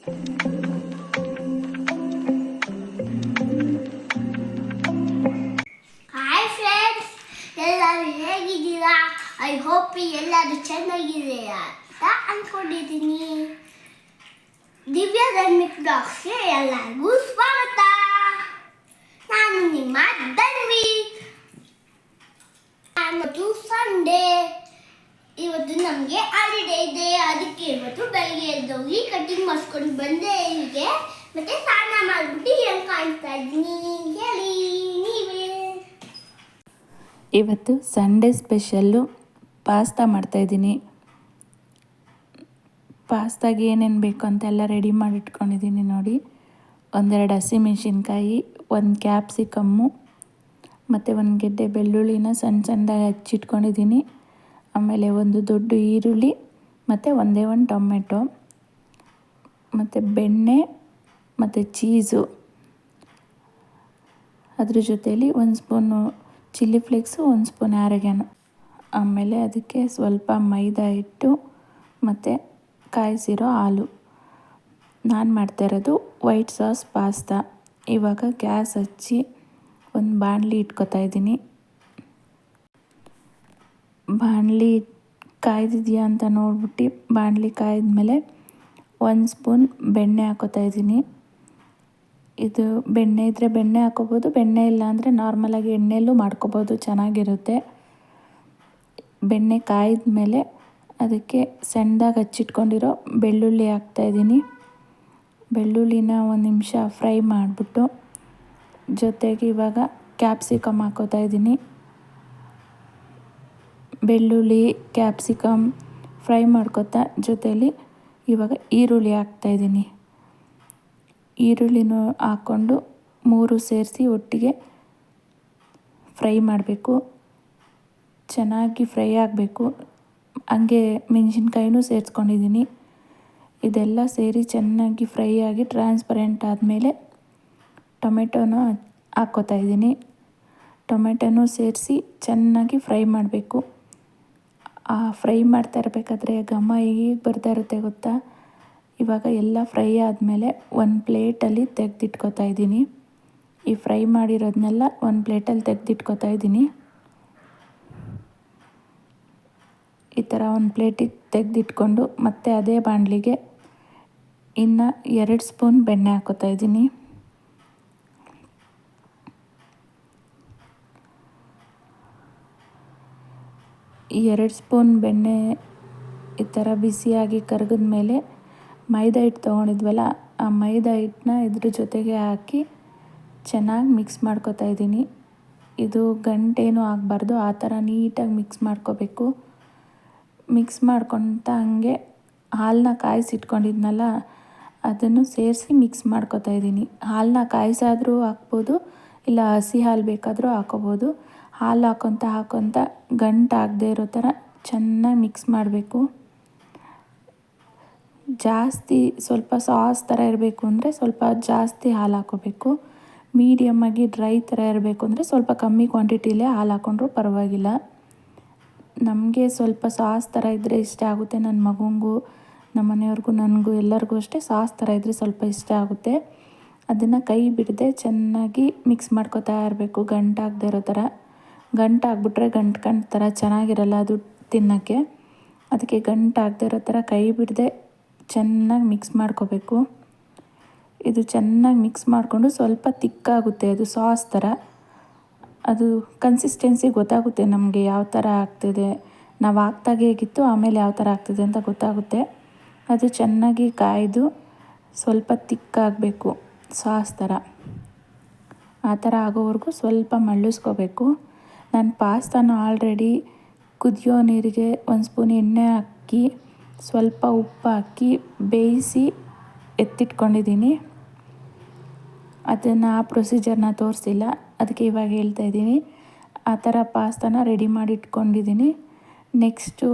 Hi friends ಎಲ್ಲರೂ ಹೇಗಿದ್ದೀರಾ? I hope ಎಲ್ಲರೂ ಚೆನ್ನಾಗಿದ್ದೀರಾ ಅಂತ ಅನ್ಕೊಂಡಿದ್ದೀನಿ. ದಿವ್ಯ ಧರ್ಮಿಕ್ ಬ್ಲಾಗ್ಸ್ಗೆ ಎಲ್ಲರಿಗೂ ಸ್ವಾಗತ. ನಾನು ನಿಮ್ಮ ಧನ್ವಿ. ಇವತ್ತು ಸಂಡೇ ಇವತ್ತು ನಮಗೆ ಹಾಲಿಡೇ ಇದೆ ಅದಕ್ಕೆ ಇವತ್ತು ಬೆಳಗ್ಗೆ ಎದ್ದೋಗಿ ಕಟಿಂಗ್ ಮಾಡಿಸ್ಕೊಂಡು ಬಂದೆ ಇಲ್ಲಿಗೆ. ಮತ್ತೆ ಸ್ನಾನ ಮಾಡಿಬಿಟ್ಟು ಹೆಂಗೆ ಕಾಣ್ತಾ ಇದ್ದೀನಿ. ಹೇಳಿ, ನೀವೇ? ಇವತ್ತು ಸಂಡೇ ಸ್ಪೆಷಲ್ಲು ಪಾಸ್ತಾ ಮಾಡ್ತಾಯಿದ್ದೀನಿ ಪಾಸ್ತಾಗೆ ಏನೇನು ಬೇಕು ಅಂತೆಲ್ಲ ರೆಡಿ ಮಾಡಿ ಇಟ್ಕೊಂಡಿದ್ದೀನಿ ನೋಡಿ. ಒಂದೆರಡು ಹಸಿಮೆಣ್ಸಿನ್ಕಾಯಿ ಒಂದು ಕ್ಯಾಪ್ಸಿಕಮ್ಮು ಮತ್ತು ಒಂದು ಗೆಡ್ಡೆ ಬೆಳ್ಳುಳ್ಳಿನ ಸಣ್ಣ ಸಣ್ಣದಾಗಿ ಹಚ್ಚಿಟ್ಕೊಂಡಿದ್ದೀನಿ. ಆಮೇಲೆ ಒಂದು ದೊಡ್ಡ ಈರುಳ್ಳಿ, ಮತ್ತು ಒಂದೇ ಒಂದು ಟೊಮೆಟೊ, ಮತ್ತು ಬೆಣ್ಣೆ, ಮತ್ತು ಚೀಸು. ಅದ್ರ ಜೊತೆಯಲ್ಲಿ ಒಂದು ಸ್ಪೂನು ಚಿಲ್ಲಿ ಫ್ಲೇಕ್ಸು, ಒಂದು ಸ್ಪೂನ್ ಆರೋಗ್ಯನು ಆಮೇಲೆ ಅದಕ್ಕೆ ಸ್ವಲ್ಪ ಮೈದಾ ಹಿಟ್ಟು, ಮತ್ತು ಕಾಯಿಸಿರೋ ಹಾಲು. ನಾನು ಮಾಡ್ತಾ ಇರೋದು ವೈಟ್ ಸಾಸ್ ಪಾಸ್ತಾ. ಇವಾಗ ಗ್ಯಾಸ್ ಹಚ್ಚಿ ಒಂದು ಬಾಣಲಿ ಇಟ್ಕೊತಾ ಇದ್ದೀನಿ. ಬಾಣಲಿ ಕಾಯ್ದಿದೆಯಾ ಅಂತ ನೋಡ್ಬಿಟ್ಟು ಬಾಣಲಿ ಕಾಯ್ದ್ಮೇಲೆ ಒಂದು ಸ್ಪೂನ್ ಬೆಣ್ಣೆ ಹಾಕೋತಾ ಇದ್ದೀನಿ. ಇದು ಬೆಣ್ಣೆ ಇದ್ದರೆ ಬೆಣ್ಣೆ ಹಾಕೋಬೋದು, ಬೆಣ್ಣೆ ಇಲ್ಲ ಅಂದರೆ ನಾರ್ಮಲಾಗಿ ಎಣ್ಣೆಯಲ್ಲೂ ಮಾಡ್ಕೋಬೋದು, ಚೆನ್ನಾಗಿರುತ್ತೆ. ಬೆಣ್ಣೆ ಕಾಯ್ದ ಮೇಲೆ ಅದಕ್ಕೆ ಸಣ್ಣದಾಗಿ ಹಚ್ಚಿಟ್ಕೊಂಡಿರೋ ಬೆಳ್ಳುಳ್ಳಿ ಹಾಕ್ತಾಯಿದ್ದೀನಿ ಬೆಳ್ಳುಳ್ಳಿನ ಒಂದು ನಿಮಿಷ ಫ್ರೈ ಮಾಡಿಬಿಟ್ಟು ಜೊತೆಗೆ ಇವಾಗ ಕ್ಯಾಪ್ಸಿಕಮ್ ಹಾಕೋತಾ ಇದ್ದೀನಿ. ಬೆಳ್ಳುಳ್ಳಿ ಕ್ಯಾಪ್ಸಿಕಮ್ ಫ್ರೈ ಮಾಡ್ಕೊತಾ ಜೊತೆಯಲ್ಲಿ ಇವಾಗ ಈರುಳ್ಳಿ ಹಾಕ್ತಾಯಿದ್ದೀನಿ ಈರುಳ್ಳಿನೂ ಹಾಕ್ಕೊಂಡು ಮೂರು ಸೇರಿಸಿ ಒಟ್ಟಿಗೆ ಫ್ರೈ ಮಾಡಬೇಕು. ಚೆನ್ನಾಗಿ ಫ್ರೈ ಆಗಬೇಕು. ಹಂಗೆ ಮೆಣಸಿನ್ಕಾಯಿನೂ ಸೇರಿಸ್ಕೊಂಡಿದ್ದೀನಿ. ಇದೆಲ್ಲ ಸೇರಿ ಚೆನ್ನಾಗಿ ಫ್ರೈ ಆಗಿ ಟ್ರಾನ್ಸ್ಪರೆಂಟ್ ಆದಮೇಲೆ ಟೊಮೆಟೊನ ಹಾಕ್ಕೋತಾ ಇದ್ದೀನಿ. ಟೊಮೆಟೊನೂ ಸೇರಿಸಿ ಚೆನ್ನಾಗಿ ಫ್ರೈ ಮಾಡಬೇಕು. ಫ್ರೈ ಮಾಡ್ತಾ ಇರಬೇಕಾದ್ರೆ ಘಮ ಹೇಗೆ ಬರ್ತಾ ಇರುತ್ತೆ ಗೊತ್ತಾ? ಇವಾಗ ಎಲ್ಲ ಫ್ರೈ ಆದಮೇಲೆ ಒಂದು ಪ್ಲೇಟಲ್ಲಿ ತೆಗೆದಿಟ್ಕೋತಾ ಇದ್ದೀನಿ. ಈ ಫ್ರೈ ಮಾಡಿರೋದನ್ನೆಲ್ಲ ಒಂದು ಪ್ಲೇಟಲ್ಲಿ ತೆಗೆದಿಟ್ಕೋತಾ ಇದ್ದೀನಿ. ಈ ಥರ ಒಂದು ಪ್ಲೇಟಿಗೆ ತೆಗೆದಿಟ್ಕೊಂಡು ಮತ್ತೆ ಅದೇ ಬಾಣಲಿಗೆ ಇನ್ನು ಎರಡು ಸ್ಪೂನ್ ಬೆಣ್ಣೆ ಹಾಕೋತಾ ಇದ್ದೀನಿ. ಎರಡು ಸ್ಪೂನ್ ಬೆಣ್ಣೆ ಈ ಥರ ಬಿಸಿಯಾಗಿ ಕರಗಿದ ಮೇಲೆ ಮೈದಾ ಹಿಟ್ಟು ತೊಗೊಂಡಿದ್ವಲ್ಲ, ಆ ಮೈದಾ ಹಿಟ್ಟನ್ನ ಇದ್ರ ಜೊತೆಗೆ ಹಾಕಿ ಚೆನ್ನಾಗಿ ಮಿಕ್ಸ್ ಮಾಡ್ಕೊತಾ ಇದ್ದೀನಿ. ಇದು ಗಂಟೇನೂ ಆಗಬಾರ್ದು, ಆ ಥರ ನೀಟಾಗಿ ಮಿಕ್ಸ್ ಮಾಡ್ಕೋಬೇಕು. ಮಿಕ್ಸ್ ಮಾಡ್ಕೊತ ಹಂಗೆ ಹಾಲನ್ನ ಕಾಯಿಸಿಟ್ಕೊಂಡಿದ್ನಲ್ಲ, ಅದನ್ನು ಸೇರಿಸಿ ಮಿಕ್ಸ್ ಮಾಡ್ಕೊತಾ ಇದ್ದೀನಿ. ಹಾಲನ್ನ ಕಾಯಿಸಾದರೂ ಹಾಕ್ಬೋದು, ಇಲ್ಲ ಹಸಿ ಹಾಲು ಬೇಕಾದರೂ ಹಾಕೋಬೋದು ಹಾಲು ಹಾಕೊತ ಹಾಕೊತ ಗಂಟು ಆಗದೆ ಇರೋ ಥರ ಚೆನ್ನಾಗಿ ಮಿಕ್ಸ್ ಮಾಡಬೇಕು. ಜಾಸ್ತಿ ಸ್ವಲ್ಪ ಸಾಸ್ ಥರ ಇರಬೇಕು ಅಂದರೆ ಸ್ವಲ್ಪ ಜಾಸ್ತಿ ಹಾಲು ಹಾಕೋಬೇಕು. ಮೀಡಿಯಮ್ಮಾಗಿ ಡ್ರೈ ಥರ ಇರಬೇಕು ಅಂದರೆ ಸ್ವಲ್ಪ ಕಮ್ಮಿ ಕ್ವಾಂಟಿಟಿಲೇ ಹಾಲು ಹಾಕೊಂಡ್ರೂ ಪರವಾಗಿಲ್ಲ. ನಮಗೆ ಸ್ವಲ್ಪ ಸಾಸ್ ಥರ ಇದ್ದರೆ ಇಷ್ಟ ಆಗುತ್ತೆ ನನ್ನ ಮಗುಂಗೂ, ನಮ್ಮ ಮನೆಯವ್ರಿಗೂ, ನನಗೂ, ಎಲ್ಲರಿಗೂ ಅಷ್ಟೇ ಸಾಸ್ ಥರ ಇದ್ದರೆ ಸ್ವಲ್ಪ ಇಷ್ಟ ಆಗುತ್ತೆ. ಅದನ್ನು ಕೈ ಬಿಡದೆ ಚೆನ್ನಾಗಿ ಮಿಕ್ಸ್ ಮಾಡ್ಕೊತಾ ಇರಬೇಕು ಗಂಟಾಗದೆ ಇರೋ ಥರ. ಗಂಟಾಗ್ಬಿಟ್ರೆ ಗಂಟು ಗಂಟು ಥರ ಚೆನ್ನಾಗಿರಲ್ಲ ಅದು ತಿನ್ನೋಕ್ಕೆ. ಅದಕ್ಕೆ ಗಂಟಾಗದೆ ಇರೋ ಥರ ಕೈ ಬಿಡದೆ ಚೆನ್ನಾಗಿ ಮಿಕ್ಸ್ ಮಾಡ್ಕೋಬೇಕು. ಇದು ಚೆನ್ನಾಗಿ ಮಿಕ್ಸ್ ಮಾಡಿಕೊಂಡು ಸ್ವಲ್ಪ ತಿಕ್ಕಾಗುತ್ತೆ, ಅದು ಸಾಸ್ ಥರ. ಅದು ಕನ್ಸಿಸ್ಟೆನ್ಸಿ ಗೊತ್ತಾಗುತ್ತೆ ನಮಗೆ ಯಾವ ಥರ ಆಗ್ತಿದೆ. ನಾವು ಹಾಕ್ದಾಗೆ ಹೇಗಿತ್ತು, ಆಮೇಲೆ ಯಾವ ಥರ ಆಗ್ತಿದೆ ಅಂತ ಗೊತ್ತಾಗುತ್ತೆ. ಅದು ಚೆನ್ನಾಗಿ ಕಾಯ್ದು ಸ್ವಲ್ಪ ತಿಕ್ಕಾಗಬೇಕು, ಸಾಸ್ ಥರ. ಆ ಥರ ಆಗೋವರೆಗೂ ಸ್ವಲ್ಪ ಮಳ್ಳಿಸ್ಕೋಬೇಕು. ನಾನು ಪಾಸ್ತಾನ ಆಲ್ರೆಡಿ ಕುದಿಯೋ ನೀರಿಗೆ ಒಂದು ಸ್ಪೂನ್ ಎಣ್ಣೆ ಹಾಕಿ, ಸ್ವಲ್ಪ ಉಪ್ಪು ಹಾಕಿ ಬೇಯಿಸಿ ಎತ್ತಿಟ್ಕೊಂಡಿದ್ದೀನಿ. ಅದನ್ನು ಆ ಪ್ರೊಸೀಜರ್ನ ತೋರಿಸಿಲ್ಲ, ಅದಕ್ಕೆ ಇವಾಗ ಹೇಳ್ತಾ ಇದ್ದೀನಿ. ಆ ಥರ ಪಾಸ್ತಾನ ರೆಡಿ ಮಾಡಿ ಇಟ್ಕೊಂಡಿದ್ದೀನಿ ನೆಕ್ಸ್ಟು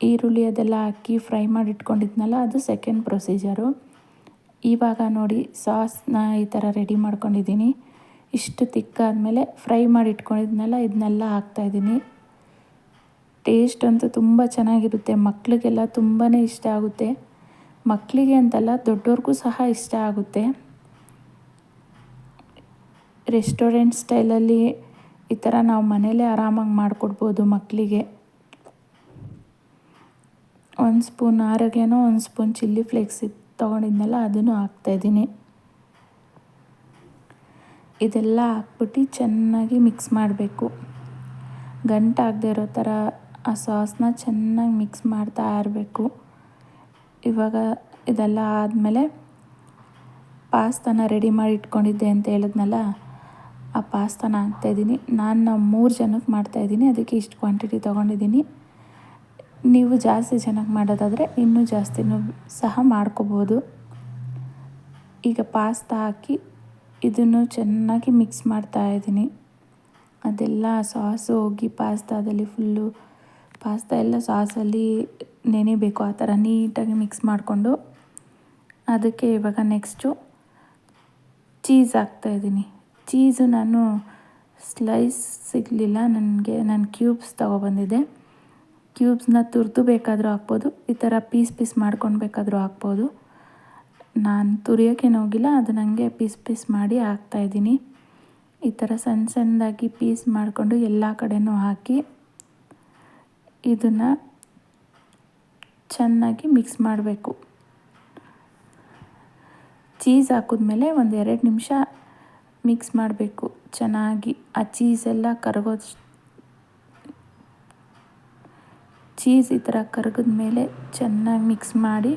ಈರುಳ್ಳಿ ಅದೆಲ್ಲ ಹಾಕಿ ಫ್ರೈ ಮಾಡಿ ಇಟ್ಕೊಂಡಿದ್ನಲ್ಲ ಅದು ಸೆಕೆಂಡ್ ಪ್ರೊಸೀಜರು. ಇವಾಗ ನೋಡಿ ಸಾಸ್ನ ಈ ಥರ ರೆಡಿ ಮಾಡ್ಕೊಂಡಿದ್ದೀನಿ. ಇಷ್ಟು ತಿಕ್ಕಾದಮೇಲೆ ಫ್ರೈ ಮಾಡಿ ಇಟ್ಕೊಂಡಿದ್ನಲ್ಲ ಇದನ್ನೆಲ್ಲ ಹಾಕ್ತಾಯಿದ್ದೀನಿ ಟೇಸ್ಟ್ ಅಂತೂ ತುಂಬ ಚೆನ್ನಾಗಿರುತ್ತೆ. ಮಕ್ಕಳಿಗೆಲ್ಲ ತುಂಬಾ ಇಷ್ಟ ಆಗುತ್ತೆ. ಮಕ್ಕಳಿಗೆ ಅಂತಲ್ಲ ದೊಡ್ಡವ್ರಿಗೂ ಸಹ ಇಷ್ಟ ಆಗುತ್ತೆ. ರೆಸ್ಟೋರೆಂಟ್ ಸ್ಟೈಲಲ್ಲಿ ಈ ಥರ ನಾವು ಮನೇಲೇ ಆರಾಮಾಗಿ ಮಾಡಿಕೊಡ್ಬೋದು ಮಕ್ಕಳಿಗೆ ಒಂದು ಸ್ಪೂನ್ ಆರೋಗ್ಯನೋ ಒಂದು ಸ್ಪೂನ್ ಚಿಲ್ಲಿ ಫ್ಲೇಕ್ಸ್ ತೊಗೊಂಡಿದ್ನಲ್ಲ, ಅದನ್ನು ಹಾಕ್ತಾಯಿದ್ದೀನಿ ಇದೆಲ್ಲ ಹಾಕ್ಬಿಟ್ಟು ಚೆನ್ನಾಗಿ ಮಿಕ್ಸ್ ಮಾಡಬೇಕು. ಗಂಟಾಗದೆ ಇರೋ ಥರ ಆ ಸಾಸ್ನ ಚೆನ್ನಾಗಿ ಮಿಕ್ಸ್ ಮಾಡ್ತಾ ಇರಬೇಕು. ಇವಾಗ ಇದೆಲ್ಲ ಆದಮೇಲೆ ಪಾಸ್ತಾನ ರೆಡಿ ಮಾಡಿ ಇಟ್ಕೊಂಡಿದ್ದೆ ಅಂತ ಹೇಳಿದ್ನಲ್ಲ, ಆ ಪಾಸ್ತಾನ ಹಾಕ್ತಾಯಿದ್ದೀನಿ ನಾನು ಮೂರು ಜನಕ್ಕೆ ಮಾಡ್ತಾಯಿದ್ದೀನಿ ಅದಕ್ಕೆ ಇಷ್ಟು ಕ್ವಾಂಟಿಟಿ ತೊಗೊಂಡಿದ್ದೀನಿ. ನೀವು ಜಾಸ್ತಿ ಜನಕ್ಕೆ ಮಾಡೋದಾದರೆ ಇನ್ನೂ ಜಾಸ್ತಿನೂ ಸಹ ಮಾಡ್ಕೋಬೋದು. ಈಗ ಪಾಸ್ತಾ ಹಾಕಿ ಇದನ್ನು ಚೆನ್ನಾಗಿ ಮಿಕ್ಸ್ ಮಾಡ್ತಾ ಇದ್ದೀನಿ. ಅದೆಲ್ಲ ಸಾಸ್ ಹೋಗಿ ಪಾಸ್ತಾದಲ್ಲಿ ಫುಲ್ಲು ಪಾಸ್ತಾ ಎಲ್ಲ ಸಾಸಲ್ಲಿ ನೆನೆಬೇಕು, ಆ ಥರ ನೀಟಾಗಿ ಮಿಕ್ಸ್ ಮಾಡಿಕೊಂಡು. ಅದಕ್ಕೆ ಇವಾಗ ನೆಕ್ಸ್ಟು ಚೀಸ್ ಹಾಕ್ತಾಯಿದ್ದೀನಿ ಚೀಸು ನಾನು ಸ್ಲೈಸ್ ಸಿಗಲಿಲ್ಲ, ನನಗೆ, ನಾನು ಕ್ಯೂಬ್ಸ್ ತೊಗೊಬಂದಿದ್ದೆ ಕ್ಯೂಬ್ಸ್ನ ತುರಿದು ಬೇಕಾದರೂ ಹಾಕ್ಬೋದು, ಈ ಥರ ಪೀಸ್ ಪೀಸ್ ಮಾಡ್ಕೊಂಡು ಬೇಕಾದರೂ ಹಾಕ್ಬೋದು. ನಾನು ತುರಿಯೋಕ್ಕೇನು ಹೋಗಿಲ್ಲ ಅದು ನನಗೆ ಪೀಸ್ ಪೀಸ್ ಮಾಡಿ ಹಾಕ್ತಾಯಿದ್ದೀನಿ ಈ ಥರ ಸಣ್ಣ ಸಣ್ಣದಾಗಿ ಪೀಸ್ ಮಾಡಿಕೊಂಡು ಎಲ್ಲ ಕಡೆಯೂ ಹಾಕಿ ಇದನ್ನು ಚೆನ್ನಾಗಿ ಮಿಕ್ಸ್ ಮಾಡಬೇಕು. ಚೀಸ್ ಹಾಕಿದ್ಮೇಲೆ ಒಂದು ಎರಡು ನಿಮಿಷ ಮಿಕ್ಸ್ ಮಾಡಬೇಕು. ಚೆನ್ನಾಗಿ ಆ ಚೀಸೆಲ್ಲ ಕರಗೋ ಚೀಸ್ ಈ ಥರ ಕರಗಿದ್ಮೇಲೆ ಚೆನ್ನಾಗಿ ಮಿಕ್ಸ್ ಮಾಡಿ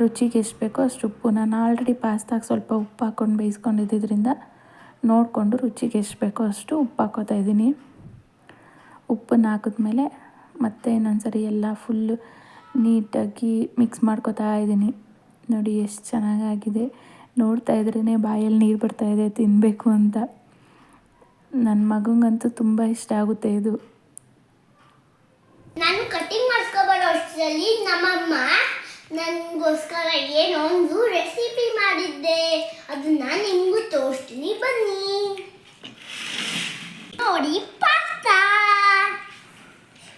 ರುಚಿಗೆ ಎಷ್ಟು ಬೇಕೋ ಅಷ್ಟು ಉಪ್ಪು ನಾನು ಆಲ್ರೆಡಿ ಪಾಸ್ತಾಗೆ ಸ್ವಲ್ಪ ಉಪ್ಪು ಹಾಕ್ಕೊಂಡು ಬೇಯಿಸ್ಕೊಂಡಿದ್ದರಿಂದ ನೋಡಿಕೊಂಡು ರುಚಿಗೆ ಎಷ್ಟು ಬೇಕೋ ಅಷ್ಟು ಉಪ್ಪು ಹಾಕೋತಾ ಇದ್ದೀನಿ. ಉಪ್ಪನ್ನು ಹಾಕಿದ್ಮೇಲೆ ಮತ್ತೆ ಇನ್ನೊಂದು ಸರಿ ಎಲ್ಲ ಫುಲ್ಲು ನೀಟಾಗಿ ಮಿಕ್ಸ್ ಮಾಡ್ಕೊತಾ ಇದ್ದೀನಿ. ನೋಡಿ ಎಷ್ಟು ಚೆನ್ನಾಗಾಗಿದೆ. ನೋಡ್ತಾ ಇದ್ರೇ ಬಾಯಲ್ಲಿ ನೀರು ಬರ್ತಾಯಿದೆ ತಿನ್ನಬೇಕು ಅಂತ. ನನ್ನ ಮಗಂಗಂತೂ ತುಂಬ ಇಷ್ಟ ಆಗುತ್ತೆ ಇದು. ನಾನು ಕಟಿಂಗ್ ಮಾಡ್ಕೋಬಾರ ಅಷ್ಟರಲ್ಲಿ, ನಮ್ಮಮ್ಮ ನನಗೋಸ್ಕರ ಏನೋ ಒಂದು ರೆಸಿಪಿ ಮಾಡಿದ್ದೆ ಅದನ್ನ ನಿಮಗೂ ತೋರಿಸ್ತೀನಿ, ಬನ್ನಿ. ನೋಡಿ, ಪಾಸ್ತಾ.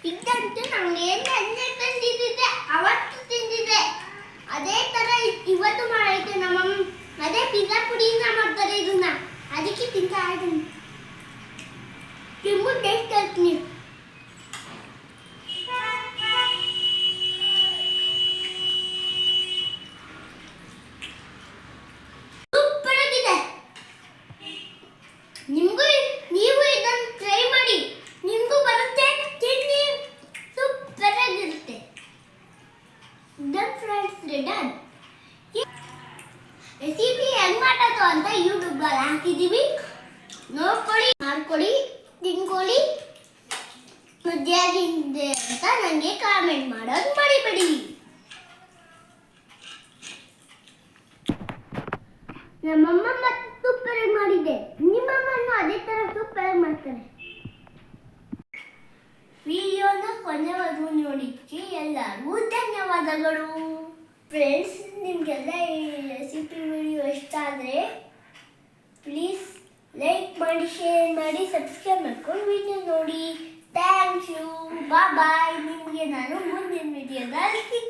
ನಾನು ನಮ್ಗೆ ನೆನ್ನೆ ತಂದಿದ್ದೆ ಅವತ್ತು ತಿಂದಿದ್ದೆ ಅದೇ ತರ ಇ- ಇವತ್ತು ಮಾಡೈತೆ ನಮ್ಮಮ್ಮ ಅದೇ ಪಿಜ್ಜಾ ಪುಡಿಯಿಂದ ಮಾಡ್ತಾರೆ ಇದನ್ನ ಅದಕ್ಕೆ ತಿಂತಾ ಇದ್ದೀನಿ ತುಂಬ ಟೇಸ್ಟ್ ಹೇಳ್ತೀನಿ ಸೂಪರ್ ಆಗಿದೆ ನಿಮಗೂ ನೀವು ಇದನ್ನು ಟ್ರೈ ಮಾಡಿ ನಿಮಗೂ ಬರುತ್ತೆ ತಿನ್ನಿ ಸೂಪರ್ ಆಗಿರುತ್ತೆ ಡನ್ ಫ್ರೆಂಡ್ಸ್ ಡನ್ ರೆಸಿಪಿ ಹೆಂಗ್ ಮಾಡೋದು ಅಂತ ಹಾಕಿದೀವಿ. ನೋಡಿ ನೋಡ್ಕೊಳ್ಳಿ, ಮಾಡ್ಕೊಳ್ಳಿ, ತಿನ್ಕೊಳ್ಳಿ. ಮುದ್ದೆಯಾಗಿದೆ ಅಂತ ನನಗೆ ಕಾಮೆಂಟ್ ಮಾಡೋದು ಮರಿಬೇಡಿ ನಮ್ಮಮ್ಮ ಮತ್ತೆ ಸೂಪರ್ ಆಗಿ ಮಾಡಿದ್ದೆ ನಿಮ್ಮಮ್ಮನ್ನು ಅದೇ ತರ ಸೂಪರ್ ಆಗಿ ಮಾಡ್ತಾರೆ ವಿಡಿಯೋನ ಕೊನೆವರೆಗೂ ನೋಡಿದ್ದಕ್ಕೆ ಎಲ್ಲರಿಗೂ ಧನ್ಯವಾದಗಳು ಫ್ರೆಂಡ್ಸ್ ನಿಮಗೆಲ್ಲ ಈ ರೆಸಿಪಿ ವಿಡಿಯೋ ಇಷ್ಟ ಆದರೆ ಪ್ಲೀಸ್ ಲೈಕ್ ಮಾಡಿ ಶೇರ್ ಮಾಡಿ ಸಬ್ಸ್ಕ್ರೈಬ್ ಮಾಡ್ಕೊಂಡು ವಿಡಿಯೋ ನೋಡಿ. ಥ್ಯಾಂಕ್ ಯು ಬಾಯ್ ಬಾಯ್ ನಿಮಗೆ ನಾನು ಮುಂದಿನ ವಿಡಿಯೋದಲ್ಲಿ